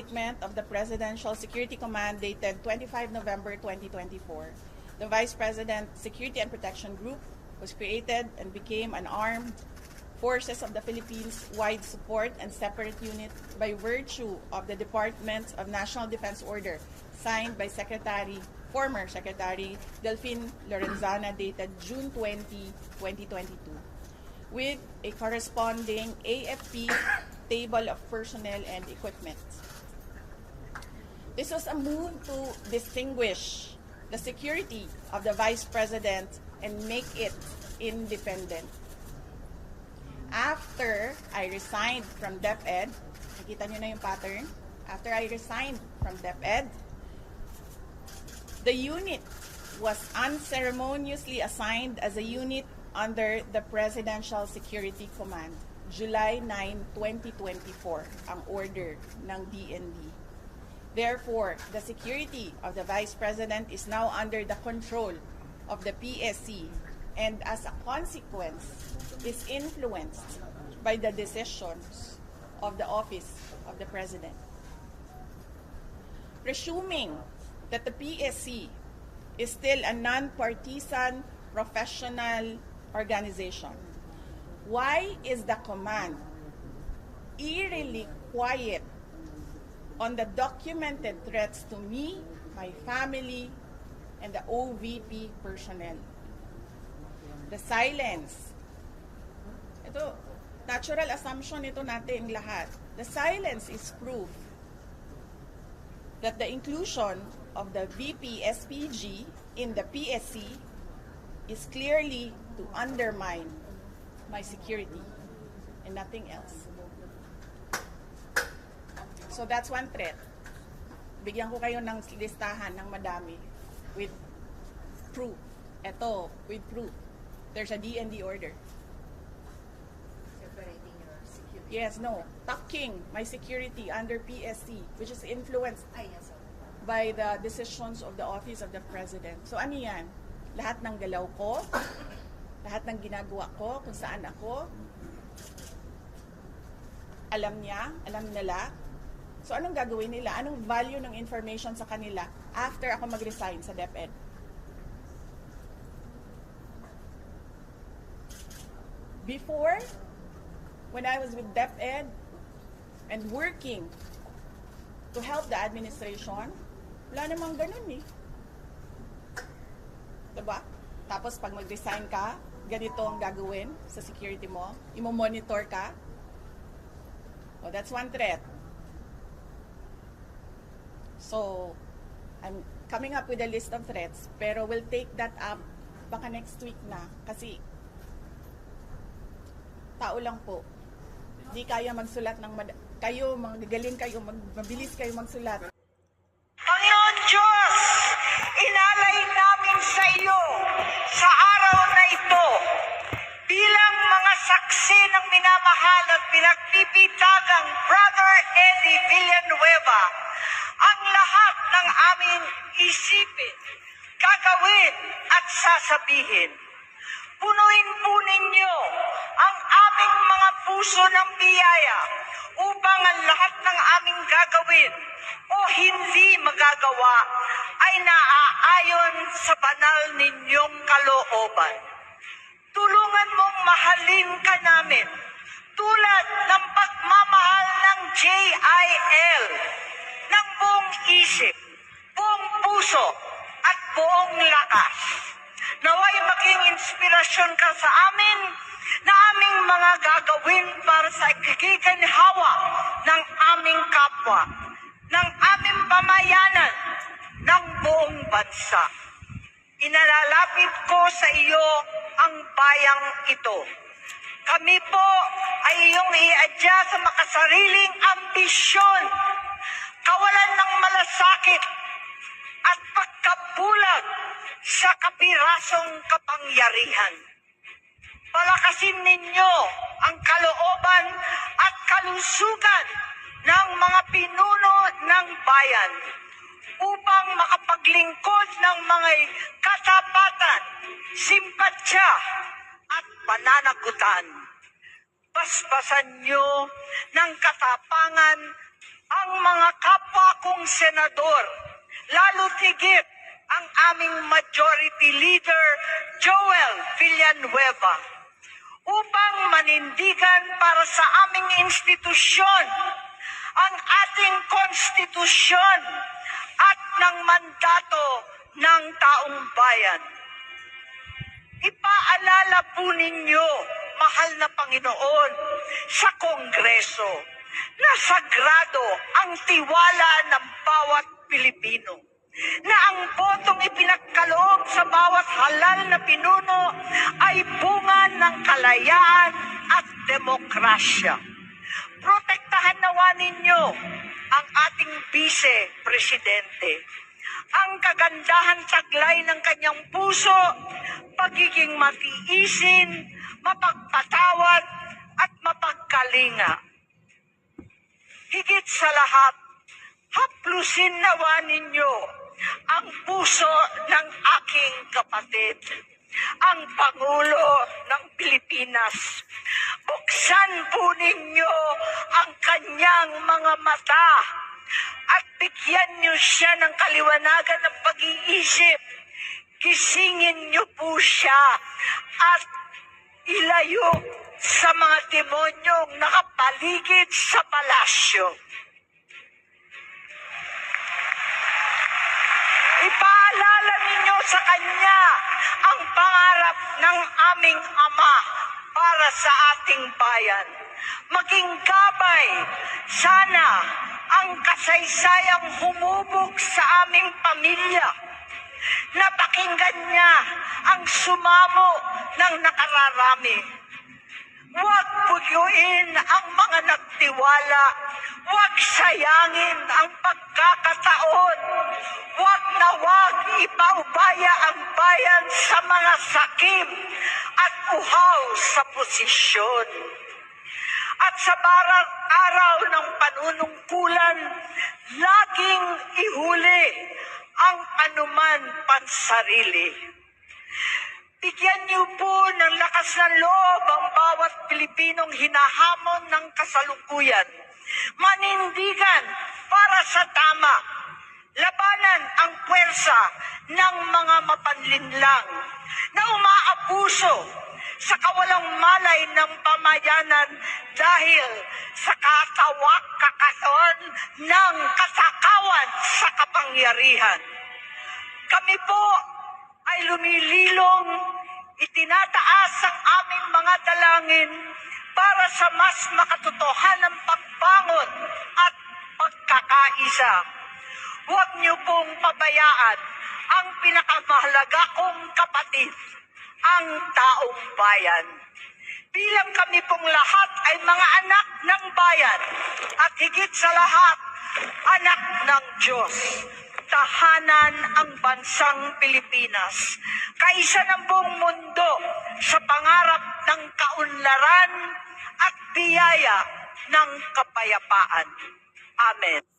statement of the Presidential Security Command dated 25 November 2024, the Vice President Security and Protection Group was created and became an armed forces of the Philippines wide support and separate unit by virtue of the Department of National Defense Order signed by Secretary former Secretary Delphine Lorenzana dated June 20, 2022 with a corresponding AFP table of personnel and equipment. This was a move to distinguish the security of the Vice President and make it independent. After I resigned from DepEd, nakita nyo na yung pattern, after I resigned from DepEd, the unit was unceremoniously assigned as a unit under the Presidential Security Command. July 9, 2024, ang order ng DND. Therefore, the security of the Vice President is now under the control of the PSC and as a consequence is influenced by the decisions of the Office of the President. Presuming that the PSC is still a non-partisan professional organization, why is the command eerily quiet on the documented threats to me, my family, and the OVP personnel? The silence. Ito, natural assumption ito natin lahat. The silence is proof that the inclusion of the VP SPG in the PSC is clearly to undermine my security and nothing else. So that's one threat. Bigyan ko kayo ng listahan ng madami with proof. Ito, with proof. There's a DND order. separating your security. Yes, no. Tucking my security under PSC, which is influenced by the decisions of the Office of the President. So ano yan? Lahat ng galaw ko, lahat ng ginagawa ko, kung saan ako, alam niya, alam nila. So anong gagawin nila? Anong value ng information sa kanila after ako mag-resign sa DepEd? Before, when I was with DepEd and working to help the administration, wala namang ganun eh. Diba? Tapos pag mag-resign ka, ganito ang gagawin sa security mo. Imo-monitor ka. Oh, that's one threat. So, I'm coming up with a list of threats, pero we'll take that up baka next week na. Kasi, tao lang po. Di kaya magsulat ng mad- kayo, magagaling kayo, mag- mabilis kayo magsulat. Panginoon Diyos, inalay namin sa iyo sa araw na ito bilang mga saksi ng minamahal at pinagpipitagang Brother Eddie Villanueva ang lahat ng aming isipin, gagawin at sasabihin. Punuin po ninyo ang aming mga puso ng biyaya upang ang lahat ng aming gagawin o hindi magagawa ay naaayon sa banal ninyong kalooban. Tulungan mong mahalin ka namin tulad ng pagmamahal ng JIL ng buong isip, buong puso at buong lakas. Naway maging inspirasyon ka sa amin na aming mga gagawin para sa ikikinhawa ng aming kapwa, ng aming pamayanan, ng buong bansa. Inalalapit ko sa iyo ang bayang ito. Kami po ay iyong iadya sa makasariling ambisyon, kawalan ng malasakit, at pagkabulag sa kapirasong kapangyarihan. Palakasin ninyo ang kalooban at kalusugan ng mga pinuno ng bayan upang makapaglingkod ng mga katapatan, simpatsya at pananagutan. Basbasan nyo ng katapangan ang mga kapwa kong senador, lalo tigit ang aming majority leader, Joel Villanueva, upang manindigan para sa aming institusyon ang ating konstitusyon ng mandato ng taong bayan. Ipaalala po ninyo, mahal na Panginoon, sa Kongreso na sagrado ang tiwala ng bawat Pilipino na ang botong ipinagkaloob sa bawat halal na pinuno ay bunga ng kalayaan at demokrasya. Protektahan nawa ninyo ang ating vice-presidente. Ang kagandahan taglay ng kanyang puso, pagiging matiisin, mapagpatawad, at mapagkalinga. Higit sa lahat, haplusin nawa ninyo ang puso ng aking kapatid, ang Pangulo ng Pilipinas. Buksan po ninyo ang kanyang mga mata at bigyan niyo siya ng kaliwanagan ng pag-iisip. Gisingin niyo po siya at ilayo sa mga demonyong nakapaligid sa palasyo. Ipaalala ninyo sa kanya ang pangarap ng aming Ama para sa ating bayan. Maging gabay, sana ang kasaysayang humubog sa aming pamilya. Napakinggan niya ang sumamo ng nakararami. Huwag bugyoin ang mga nagtiwala. Huwag sayangin ang pagkakataon. Huwag na huwag ipaubaya ang bayan sa mga sakim at uhaw sa posisyon. At sa barang araw ng panunungkulan, laging ihuli ang anuman pansarili. Bigyan niyo po ng lakas ng loob ang bawat Pilipinong hinahamon ng kasalukuyan. Manindigan para sa tama. Labanan ang puwersa ng mga mapanlinlang na umaabuso sa kawalang malay ng pamayanan dahil sa katawak kakaton ng kasakawan sa kapangyarihan. Kami po lumililong, itinataas ang aming mga dalangin para sa mas makatotohanang pagbangon at pagkakaisa. Huwag niyo pong pabayaan ang pinakamahalaga kong kapatid, ang taong bayan. Bilang kami pong lahat ay mga anak ng bayan at higit sa lahat, anak ng Diyos tahanan ang bansang Pilipinas. Kaisa ng buong mundo sa pangarap ng kaunlaran at biyaya ng kapayapaan. Amen.